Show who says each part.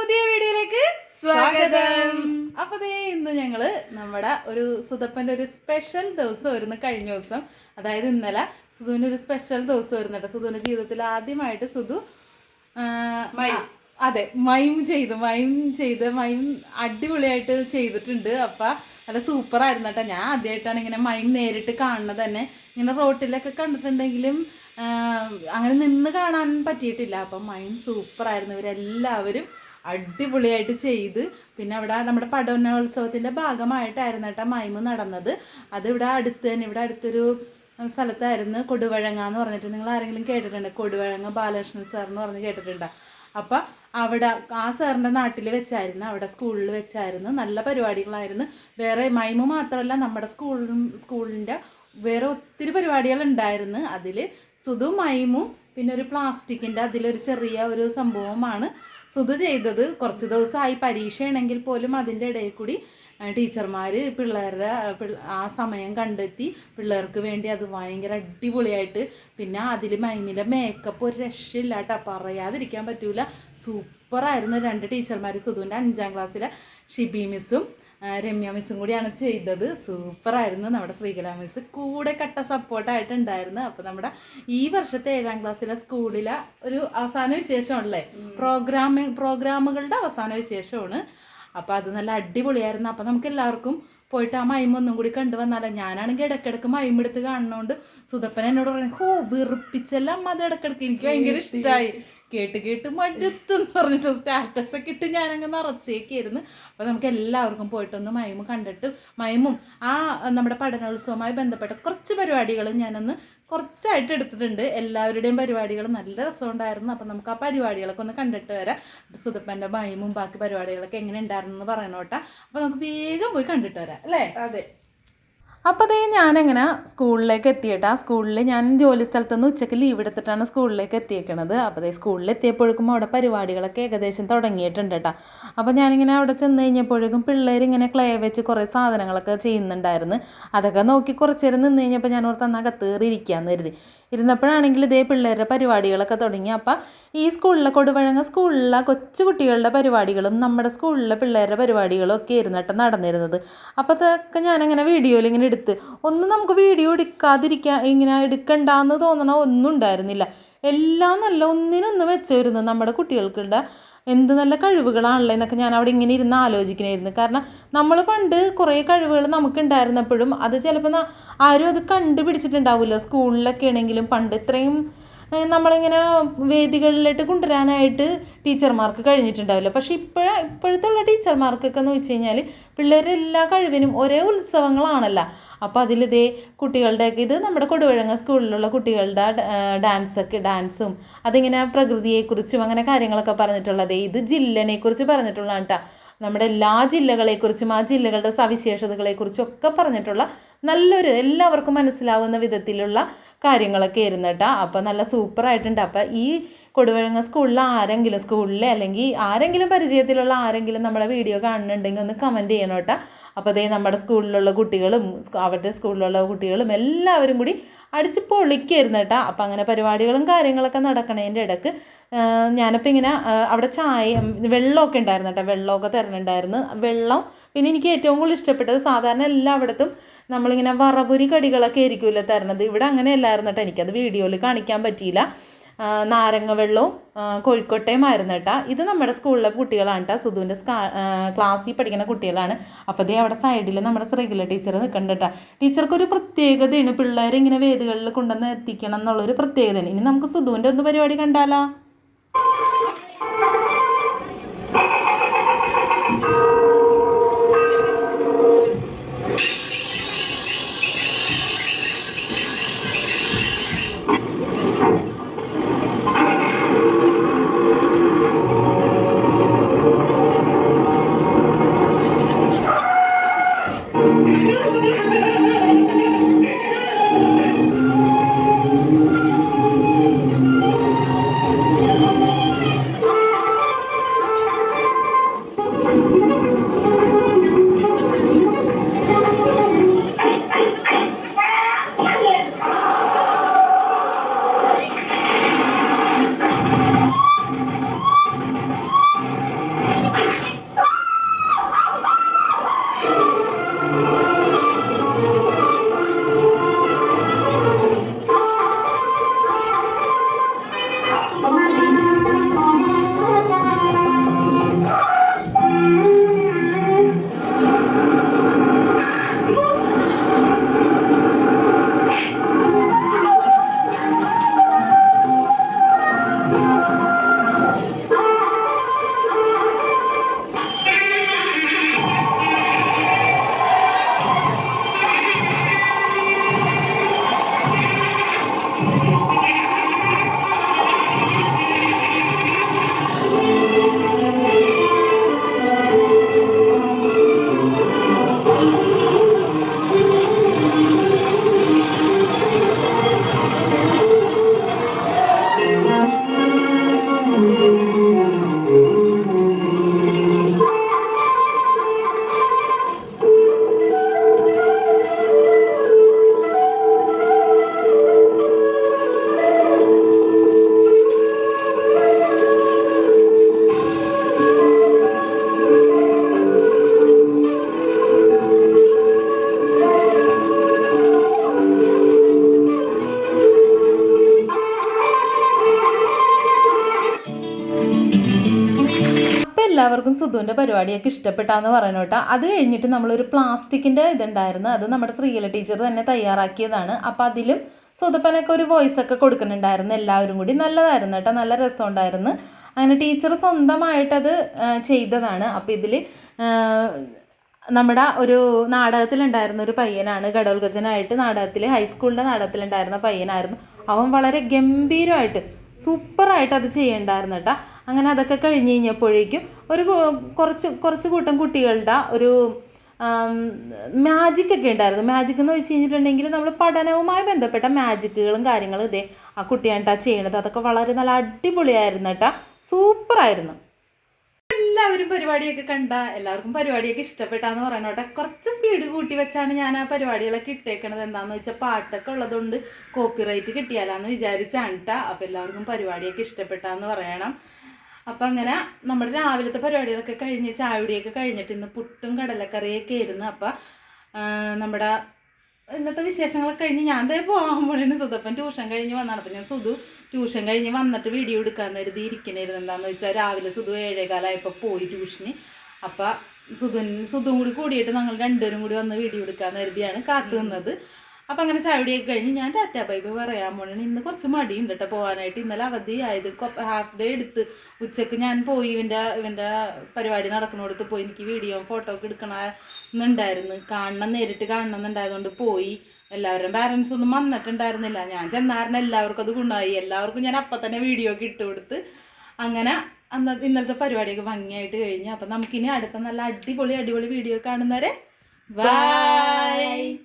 Speaker 1: പുതിയ വീഡിയോയിലേക്ക് സ്വാഗതം. അപ്പൊ ദേ ഇന്ന് ഞങ്ങൾ നമ്മുടെ ഒരു സുതപ്പന്റെ ഒരു സ്പെഷ്യൽ ദിവസം വരുന്നു കഴിഞ്ഞ ദിവസം അതായത് ഇന്നലെ സുധുവിന് ഒരു സ്പെഷ്യൽ ദിവസം വരുന്നുണ്ട് സുധുവിന്റെ ജീവിതത്തിൽ ആദ്യമായിട്ട് സുധു അതെ മൈം ചെയ്തു. മൈം ചെയ്ത് മൈം അടിപൊളിയായിട്ട് ചെയ്തിട്ടുണ്ട്. അപ്പൊ നല്ല സൂപ്പർ ആയിരുന്നു കേട്ടോ. ഞാൻ ആദ്യമായിട്ടാണ് ഇങ്ങനെ മൈം നേരിട്ട് കാണുന്നത് തന്നെ. ഇങ്ങനെ റോട്ടിലൊക്കെ കണ്ടിട്ടുണ്ടെങ്കിലും അങ്ങനെ നിന്ന് കാണാൻ പറ്റിയിട്ടില്ല. അപ്പം മൈം സൂപ്പർ ആയിരുന്നു. ഇവരെല്ലാവരും അടിപൊളിയായിട്ട് ചെയ്ത്. പിന്നെ അവിടെ നമ്മുടെ പഠനോത്സവത്തിന്റെ ഭാഗമായിട്ടായിരുന്നു കേട്ടോ മൈമ് നടന്നത്. അത് ഇവിടെ അടുത്ത് തന്നെ ഇവിടെ അടുത്തൊരു സ്ഥലത്തായിരുന്നു കൊടുവഴങ്ങ എന്ന് പറഞ്ഞിട്ട്. നിങ്ങൾ ആരെങ്കിലും കേട്ടിട്ടുണ്ട്? കൊടുവഴങ്ങ ബാലകൃഷ്ണൻ സാർ എന്ന് പറഞ്ഞ് കേട്ടിട്ടുണ്ടോ? അപ്പം അവിടെ ആ സാറിന്റെ നാട്ടിൽ വെച്ചായിരുന്നു അവിടെ സ്കൂളിൽ വെച്ചായിരുന്നു. നല്ല പരിപാടികളായിരുന്നു. വേറെ മൈമ് മാത്രമല്ല നമ്മുടെ സ്കൂളിലും സ്കൂളിന്റെ വേറെ ഒത്തിരി പരിപാടികൾ ഉണ്ടായിരുന്നു. അതിൽ സുധു മൈമും പിന്നെ ഒരു പ്ലാസ്റ്റിക്കിന്റെ അതിലൊരു ചെറിയ ഒരു സംഭവമാണ്. സുധു ചെയ്തത് കുറച്ച് ദിവസമായി പരീക്ഷയാണെങ്കിൽ പോലും അതിന്റെ ഇടയിൽ കൂടി ടീച്ചർമാർ പിള്ളേരുടെ ആ, സമയം കണ്ടെത്തി പിള്ളേർക്ക് വേണ്ടി അത് ഭയങ്കര അടിപൊളിയായിട്ട് പിന്നെ അതിൽ മൈമിലെ മേക്കപ്പ് ഒരു രക്ഷയില്ല കേട്ടോ പറയാതിരിക്കാൻ പറ്റൂല. സൂപ്പറായിരുന്നു രണ്ട് ടീച്ചർമാർ സുധുവിന്റെ അഞ്ചാം ക്ലാസ്സിലെ ഷിബി മിസ്സും രമ്യ മിസ്സും കൂടിയാണ് ചെയ്തത്. സൂപ്പറായിരുന്നു നമ്മുടെ ശ്രീകല മിസ് കൂടെ കട്ട സപ്പോർട്ടായിട്ടുണ്ടായിരുന്നു അപ്പോൾ നമ്മുടെ ഈ വർഷത്തെ ഏഴാം ക്ലാസ്സിലെ സ്കൂളിലെ ഒരു അവസാന വിശേഷമാണല്ലേ? പ്രോഗ്രാമിങ് പ്രോഗ്രാമുകളുടെ അവസാന വിശേഷമാണ്. അപ്പോൾ അത് നല്ല അടിപൊളിയായിരുന്നു. അപ്പോൾ നമുക്ക് എല്ലാവർക്കും പോയിട്ട് ആ മൈമ ഒന്നും കൂടി കണ്ടു വന്നാലോ. ഞാനാണെങ്കിൽ ഇടയ്ക്കിടയ്ക്ക് മൈമ എടുത്ത് കാണുന്നോണ്ട് സുതപ്പൻ എന്നോട് പറഞ്ഞു ഹോ വെറുപ്പിച്ചല്ല അമ്മ അത് ഇടയ്ക്കിടയ്ക്ക് എനിക്ക് ഭയങ്കര ഇഷ്ടമായി കേട്ട് കേട്ട് മടുത്തു എന്ന് പറഞ്ഞിട്ട് സ്റ്റാറ്റസ് ഒക്കെ ഇട്ട് ഞാനങ്ങ് നിറച്ചേക്കായിരുന്നു. അപ്പോൾ നമുക്ക് എല്ലാവർക്കും പോയിട്ടൊന്ന് മൈമ കണ്ടിട്ട് മൈമും ആ നമ്മുടെ പഠനോത്സവവുമായി ബന്ധപ്പെട്ട കുറച്ച് പരിപാടികളും ഞാനൊന്ന് കുറച്ചായിട്ട് എടുത്തിട്ടുണ്ട്. എല്ലാവരുടെയും പരിപാടികൾ നല്ല രസമുണ്ടായിരുന്നു. അപ്പം നമുക്ക് ആ പരിപാടികളൊക്കെ ഒന്ന് കണ്ടിട്ട് വരാം. സുതപ്പന്റെ ഭയമും ബാക്കി പരിപാടികളൊക്കെ എങ്ങനെ ഉണ്ടായിരുന്നു എന്ന് പറയണോട്ടാ. അപ്പം നമുക്ക് വേഗം പോയി കണ്ടിട്ട് വരാം അല്ലേ?
Speaker 2: അതെ.
Speaker 1: അപ്പോൾ അതേ ഞാനങ്ങനെ സ്കൂളിലേക്ക് എത്തിയിട്ടാ സ്കൂളിൽ ഞാൻ ജോലി സ്ഥലത്തു നിന്ന് ഉച്ചയ്ക്ക് ലീവ് എടുത്തിട്ടാണ് സ്കൂളിലേക്ക് എത്തിയേക്കണത്. അപ്പോൾ അതേ സ്കൂളിൽ എത്തിയപ്പോഴേക്കും അവിടെ പരിപാടികളൊക്കെ ഏകദേശം തുടങ്ങിയിട്ടുണ്ട് കേട്ടോ അപ്പോൾ ഞാനിങ്ങനെ അവിടെ ചെന്ന് കഴിഞ്ഞപ്പോഴേക്കും പിള്ളേർ ഇങ്ങനെ ക്ലേ വെച്ച് കുറേ സാധനങ്ങളൊക്കെ ചെയ്യുന്നുണ്ടായിരുന്നു. അതൊക്കെ നോക്കി കുറച്ച് നേരം നിന്ന് കഴിഞ്ഞപ്പോൾ ഞാൻ ഓർത്ത് അന്ന് അകത്ത് കയറി ഇരിക്കാമെന്ന് കരുതി. ഇരുന്നപ്പോഴാണെങ്കിൽ ഇതേ പിള്ളേരുടെ പരിപാടികളൊക്കെ തുടങ്ങി. അപ്പം ഈ സ്കൂളിലെ കൊടുവഴങ്ങ സ്കൂളിലെ കൊച്ചു കുട്ടികളുടെ പരിപാടികളും നമ്മുടെ സ്കൂളിലെ പിള്ളേരുടെ പരിപാടികളും ഒക്കെ ഇരുന്നിട്ട് നടന്നിരുന്നത്. അപ്പോൾ അതൊക്കെ ഞാനങ്ങനെ വീഡിയോയിൽ ഇങ്ങനെ എടുത്ത് ഒന്നും നമുക്ക് വീഡിയോ എടുക്കാതിരിക്കാൻ ഇങ്ങനെ എടുക്കണ്ടെന്ന് തോന്നണ ഒന്നും ഉണ്ടായിരുന്നില്ല. എല്ലാം നല്ല ഒന്നിനൊന്ന് വെച്ചായിരുന്നു നമ്മുടെ കുട്ടികൾക്കുള്ള എന്ത് നല്ല കഴിവുകളാണല്ലോ എന്നൊക്കെ ഞാൻ അവിടെ ഇങ്ങനെ ഇരുന്ന് ആലോചിക്കണമായിരുന്നു കാരണം നമ്മൾ പണ്ട് കുറേ കഴിവുകൾ നമുക്ക് ഉണ്ടായിരുന്നപ്പോഴും അത് ചിലപ്പോൾ ആരും അത് കണ്ടുപിടിച്ചിട്ടുണ്ടാവില്ല. സ്കൂളിലൊക്കെ ആണെങ്കിലും പണ്ട് ഇത്രയും നമ്മളിങ്ങനെ വേദികളിലോട്ട് കൊണ്ടുവരാനായിട്ട് ടീച്ചർമാർക്ക് കഴിഞ്ഞിട്ടുണ്ടാവില്ല. പക്ഷേ ഇപ്പോഴ ഇപ്പോഴത്തെ ഉള്ള ടീച്ചർമാർക്കൊക്കെ എന്ന് വെച്ച് കഴിഞ്ഞാൽ പിള്ളേരുടെ എല്ലാ കഴിവിനും ഒരേ ഉത്സവങ്ങളാണല്ലോ. അപ്പോൾ അതിലിതേ കുട്ടികളുടെയൊക്കെ ഇത് നമ്മുടെ കൊടുവഴങ്ങ സ്കൂളിലുള്ള കുട്ടികളുടെ ഡാൻസൊക്കെ ഡാൻസും അതിങ്ങനെ പ്രകൃതിയെക്കുറിച്ചും അങ്ങനെ കാര്യങ്ങളൊക്കെ പറഞ്ഞിട്ടുള്ളത് ഇത് ജില്ലനെക്കുറിച്ച് പറഞ്ഞിട്ടുള്ളതാണ് കേട്ടോ നമ്മുടെ എല്ലാ ജില്ലകളെക്കുറിച്ചും ആ ജില്ലകളുടെ സവിശേഷതകളെക്കുറിച്ചും ഒക്കെ പറഞ്ഞിട്ടുള്ള നല്ലൊരു എല്ലാവർക്കും മനസ്സിലാവുന്ന വിധത്തിലുള്ള കാര്യങ്ങളൊക്കെ ആയിരുന്നു കേട്ടോ. അപ്പോൾ നല്ല സൂപ്പറായിട്ടുണ്ട് അപ്പോൾ ഈ കൊടുവഴങ്ങ സ്കൂളിൽ ആരെങ്കിലും സ്കൂളിലെ അല്ലെങ്കിൽ ആരെങ്കിലും പരിചയത്തിലുള്ള ആരെങ്കിലും നമ്മുടെ വീഡിയോ കാണുന്നുണ്ടെങ്കിൽ ഒന്ന് കമന്റ് ചെയ്യണം കേട്ടോ. അപ്പോൾ അതേ നമ്മുടെ സ്കൂളിലുള്ള കുട്ടികളും അവരുടെ സ്കൂളിലുള്ള കുട്ടികളും എല്ലാവരും കൂടി അടിച്ച് പൊളിക്കായിരുന്നു കേട്ടോ. അപ്പോൾ അങ്ങനെ പരിപാടികളും കാര്യങ്ങളൊക്കെ നടക്കണതിന്റെ ഇടയ്ക്ക് ഞാനിപ്പോൾ ഇങ്ങനെ അവിടെ ചായ വെള്ളമൊക്കെ ഉണ്ടായിരുന്നു കേട്ടോ. വെള്ളമൊക്കെ തരണുണ്ടായിരുന്നു. വെള്ളം പിന്നെ എനിക്ക് ഏറ്റവും കൂടുതൽ ഇഷ്ടപ്പെട്ടത് സാധാരണ എല്ലായിടത്തും നമ്മളിങ്ങനെ വറപുരി കടികളൊക്കെ ആയിരിക്കുമല്ലോ തരണത്. ഇവിടെ അങ്ങനെ അല്ലായിരുന്നു കേട്ടോ. എനിക്കത് വീഡിയോയിൽ കാണിക്കാൻ പറ്റിയില്ല. നാരങ്ങ വെള്ളവും കോഴിക്കോട്ടയും ആയിരുന്നു കേട്ടോ. ഇത് നമ്മുടെ സ്കൂളിലെ കുട്ടികളാണ് കേട്ടോ. സുധുവിന്റെ ക്ലാസ്സിൽ പഠിക്കുന്ന കുട്ടികളാണ്. അപ്പോൾ ദേ അവിടെ സൈഡിൽ നമ്മുടെ ശ്രീകല ടീച്ചർ നിൽക്കണ്ട കേട്ടോ. ടീച്ചർക്കൊരു പ്രത്യേകതയാണ് പിള്ളേരെ ഇങ്ങനെ വേദികളിൽ കൊണ്ടുവന്ന് എത്തിക്കണം എന്നുള്ളൊരു പ്രത്യേകതയാണ്. ഇനി നമുക്ക് സുധുവിന്റെ ഒന്ന് പരിപാടി കണ്ടാലോ? സുധുവിന്റെ പരിപാടിയൊക്കെ ഇഷ്ടപ്പെട്ടാന്ന് പറയണം കേട്ടോ. അത് കഴിഞ്ഞിട്ട് നമ്മളൊരു പ്ലാസ്റ്റിക്കിന്റെ ഇതുണ്ടായിരുന്നു. അത് നമ്മുടെ ശ്രീകല ടീച്ചർ തന്നെ തയ്യാറാക്കിയതാണ്. അപ്പോൾ അതിലും സുധപ്പനൊക്കെ ഒരു വോയിസ് ഒക്കെ കൊടുക്കുന്നുണ്ടായിരുന്നു. എല്ലാവരും കൂടി നല്ലതായിരുന്നു കേട്ടോ. നല്ല രസമുണ്ടായിരുന്നു. അങ്ങനെ ടീച്ചർ സ്വന്തമായിട്ടത് ചെയ്തതാണ്. അപ്പോൾ ഇതിൽ നമ്മുടെ ഒരു നാടകത്തിലുണ്ടായിരുന്ന ഒരു പയ്യനാണ് ഗഡോൽഗജനായിട്ട് നാടകത്തിൽ ഹൈസ്കൂളിന്റെ നാടകത്തിലുണ്ടായിരുന്ന പയ്യനായിരുന്നു. അവൻ വളരെ ഗംഭീരമായിട്ട് സൂപ്പറായിട്ട് അത് ചെയ്യണ്ടായിരുന്നു കേട്ടോ അങ്ങനെ അതൊക്കെ കഴിഞ്ഞ് കഴിഞ്ഞപ്പോഴേക്കും ഒരു കുറച്ച് കുറച്ച് കൂട്ടം കുട്ടികളുടെ ഒരു മാജിക് ഒക്കെ ഉണ്ടായിരുന്നു. മാജിക് എന്ന് വെച്ച് കഴിഞ്ഞിട്ടുണ്ടെങ്കിൽ നമ്മൾ പഠനവുമായി ബന്ധപ്പെട്ട മാജിക്കുകളും കാര്യങ്ങളും ഇതേ ആ കുട്ടിയാണ്ടാ ചെയ്യണത്. അതൊക്കെ വളരെ നല്ല അടിപൊളിയായിരുന്നു കേട്ടോ സൂപ്പറായിരുന്നു. എല്ലാവരും പരിപാടിയൊക്കെ കണ്ട എല്ലാവർക്കും പരിപാടിയൊക്കെ ഇഷ്ടപ്പെട്ടാന്ന് പറയണോട്ടെ കുറച്ച് സ്പീഡ് കൂട്ടി വെച്ചാണ് ഞാൻ ആ പരിപാടികളൊക്കെ ഇട്ടേക്കണത്. എന്താണെന്ന് വെച്ചാൽ പാട്ടൊക്കെ ഉള്ളതുകൊണ്ട് കോപ്പിറൈറ്റ് കിട്ടിയാലാന്ന് വിചാരിച്ചാണ് കേട്ടോ അപ്പോൾ എല്ലാവർക്കും പരിപാടിയൊക്കെ ഇഷ്ടപ്പെട്ടാന്ന് പറയണം. അപ്പം അങ്ങനെ നമ്മുടെ രാവിലത്തെ പരിപാടികളൊക്കെ കഴിഞ്ഞ് ചാവിടിയൊക്കെ കഴിഞ്ഞിട്ട് ഇന്ന് പുട്ടും കടലക്കറിയൊക്കെ ആയിരുന്നു. അപ്പം നമ്മുടെ ഇന്നത്തെ വിശേഷങ്ങളൊക്കെ കഴിഞ്ഞ് ഞാൻ ദേ പോകാൻ പോണേന് സുധപ്പൻ ട്യൂഷൻ കഴിഞ്ഞ് വന്നാണ്. അപ്പം ഞാൻ സുധു ട്യൂഷൻ കഴിഞ്ഞ് വന്നിട്ട് വീഡിയോ എടുക്കാൻ കരുതി ഇരിക്കണായിരുന്നു. എന്താന്ന് വെച്ചാൽ രാവിലെ സുധു ഏഴേകാലമായപ്പോൾ പോയി ട്യൂഷന്. അപ്പം സുധുൻ സുധും കൂടി കൂടിയിട്ട് ഞങ്ങൾ രണ്ടുപേരും കൂടി വന്ന് വീഡിയോ എടുക്കാൻ കരുതിയാണ് കാത്തു നിന്നത്. അപ്പം അങ്ങനെ ചായടിയൊക്കെ കഴിഞ്ഞ് ഞാൻ ടാറ്റ ബൈബ് പറയാൻ പോണേണ് ഇന്ന് കുറച്ച് മടിയുണ്ട് കേട്ടോ പോകാനായിട്ട് ഇന്നലെ അവധി അവധിയായത് ഹാഫ് ഡേ എടുത്ത് ഉച്ചയ്ക്ക് ഞാൻ പോയി ഇവന്റെ ഇവന്റെ പരിപാടി നടക്കുന്നിടത്ത് പോയി എനിക്ക് വീഡിയോ ഫോട്ടോ ഒക്കെ എടുക്കണമെന്നുണ്ടായിരുന്നു കാണണം നേരിട്ട് കാണണം എന്നുണ്ടായതുകൊണ്ട് പോയി. എല്ലാവരുടെയും പാരൻസ് ഒന്നും വന്നിട്ടുണ്ടായിരുന്നില്ല. ഞാൻ ചെന്നാരനെ എല്ലാവർക്കും അത് ഗുണമായി. എല്ലാവർക്കും ഞാൻ അപ്പം തന്നെ വീഡിയോ ഒക്കെ ഇട്ട് കൊടുത്ത് അങ്ങനെ അന്ന് ഇന്നലത്തെ പരിപാടിയൊക്കെ ഭംഗിയായിട്ട് കഴിഞ്ഞു. അപ്പം നമുക്കിനി അടുത്ത നല്ല അടിപൊളി അടിപൊളി വീഡിയോ കാണുന്നവരെ ബൈ